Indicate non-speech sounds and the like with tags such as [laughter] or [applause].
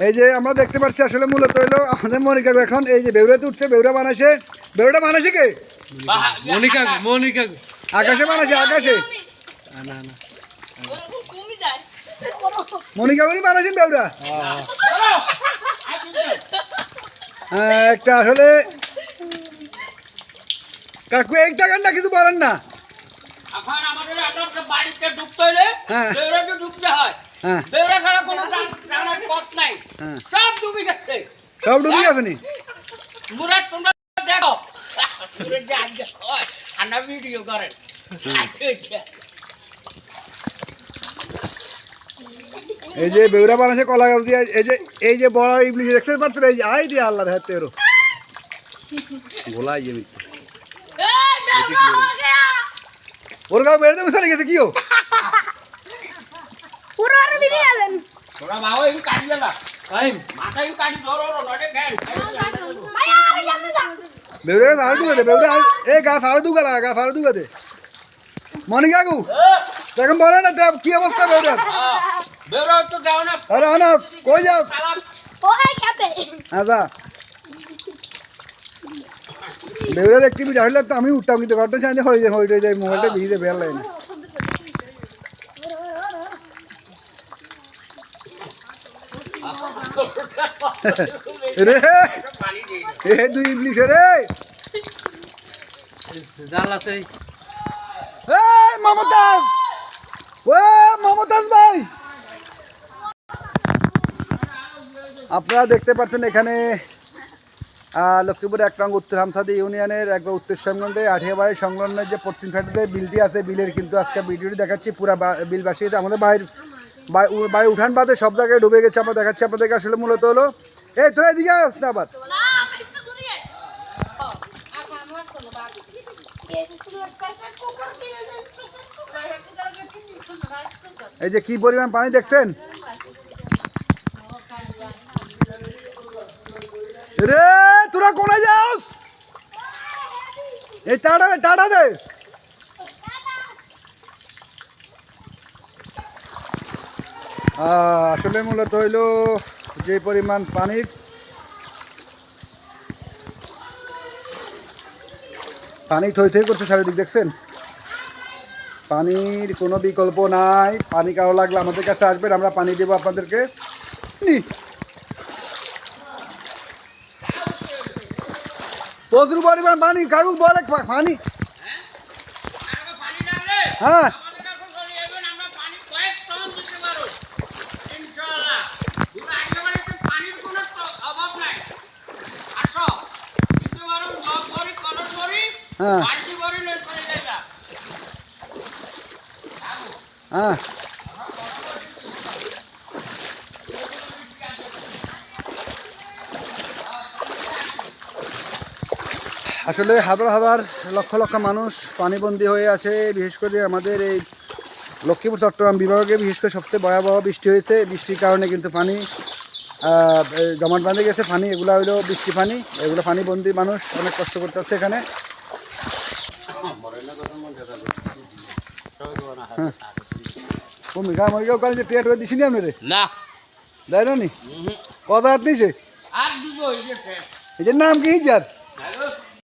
এই যে আমরা দেখতে পাচ্ছি আসলে মূলত হইল আমাদের মনিকা এখন এই যে বেউরাতে উঠছে বেউরা বানাইছে। বেউরাটা বানাইছে কে? মনিকা মনিকা আকাশে বানাইছে আকাশে। না না মনিকা করি বানাইছেন বেউরা? হ্যাঁ একটা আসলে কাকু এক টাকার না কিছু বলেন না। এখন আমাদের বাড়িতে ঢুকতে হলে হ্যাঁ। ঢুকতে হয় হ্যাঁ বেউরা ছাড়া কোনো জান- জানার পথ নাই হ্যাঁ। সব ডুবে গেছে। সব ডুবি আপনি মুরাদ তোমরা দেখো। মুরাদ যে আজকে হয় ভিডিও করেন। [laughs] এই যে বেউরা বানাইছে কলা গাছ দিয়ে এই যে এই যে বড় ইবলিশ দেখতে পাচ্ছেন এই যে আই দিয়ে আল্লাহর হাতে এরো গোলাই যে মিথ্যে। ওর গাও বেড়ে দেবো চলে গেছে কিও তোরা বাবা এই কাটি দেলা কাটি ধরো লড়ে গেল বেউরা গাছ আরও দুগাতে বেউরা এ গাছ আরও দুগা লাগা গাছ আরও দুগাতে। মনে কাকু? দেখুন বলে না তো কি অবস্থা বেউরার বেউরা তো যাও না। আরে আনাস কই যাও আচ্ছা বেউরার একটি বিটা হইলে তো আমি উঠতাম কিন্তু ঘরটা চাইলে হয়ে যায় হয়ে যায় মোবাইলটা ভিজে বের না রে এ দুই ইবলিশ রে মমতাজ! ও মমতাজ ভাই! আপনারা দেখতে পাচ্ছেন এখানে লক্ষ্মীপুর এক নং উত্তর হামসাদি ইউনিয়নের একবার উত্তর সংলগ্নে আঠিয়াবাড়ি সংলগ্নের যে পশ্চিম ফ্যাক্টরিতে বিলটি আছে বিলের কিন্তু আজকে ভিডিওটি দেখাচ্ছি পুরা বিলবাসী আমাদের বাড়ি- উঠান বাদে সব জায়গায় ডুবে গেছে, আমরা দেখাচ্ছি, আপনাদেরকে আসলে মূলত হলো। এই, তোরা এদিকে আস আবার এই যে কি পরিমাণ পানি দেখছেন? রে, তোরা কোনে যাস? এই টাটা টাটা দে। আসলে মূলত হইল যে পরিমাণ পানির পানি থই থই করছে চারিদিক দেখছেন? পানির কোনো বিকল্প নাই। পানি কারও লাগলে আমাদের কাছে আসবেন আমরা পানি দেবো আপনাদেরকে। প্রচুর পরিমাণ পানি কাকু বলে পানি। হ্যাঁ আমাদের কাছে চলে যাবেন আমরা পানি কয়েক টন দিতে পারো ইনশাআল্লাহ পুরো একেবারে তো পানির কোনো তো- অভাব নাই আসো দিতে পারো জগ ভরি কলস ভরি হ্যাঁ। হ্যাঁ। আসলে হাজার হাজার লক্ষ লক্ষ মানুষ পানিবন্দী হয়ে আছে বিশেষ করে আমাদের এই লক্ষ্মীপুর চট্টগ্রাম বিভাগে বিশেষ করে সবচেয়ে ভয়াবহ বৃষ্টি হয়েছে। বৃষ্টির কারণে কিন্তু পানি জমাট বাঁধে গেছে পানি এগুলো হইল বৃষ্টি পানি এগুলো পানিবন্দী মানুষ অনেক কষ্ট করতে হচ্ছে এখানে। ভূমিকা মমিকা ওখানে যে টিয়াট হয়ে দিছিনি আপনি রে না দেয় না নি কত হাত নিছে আর দুগো এই যে শেষ। এটার নাম কি যার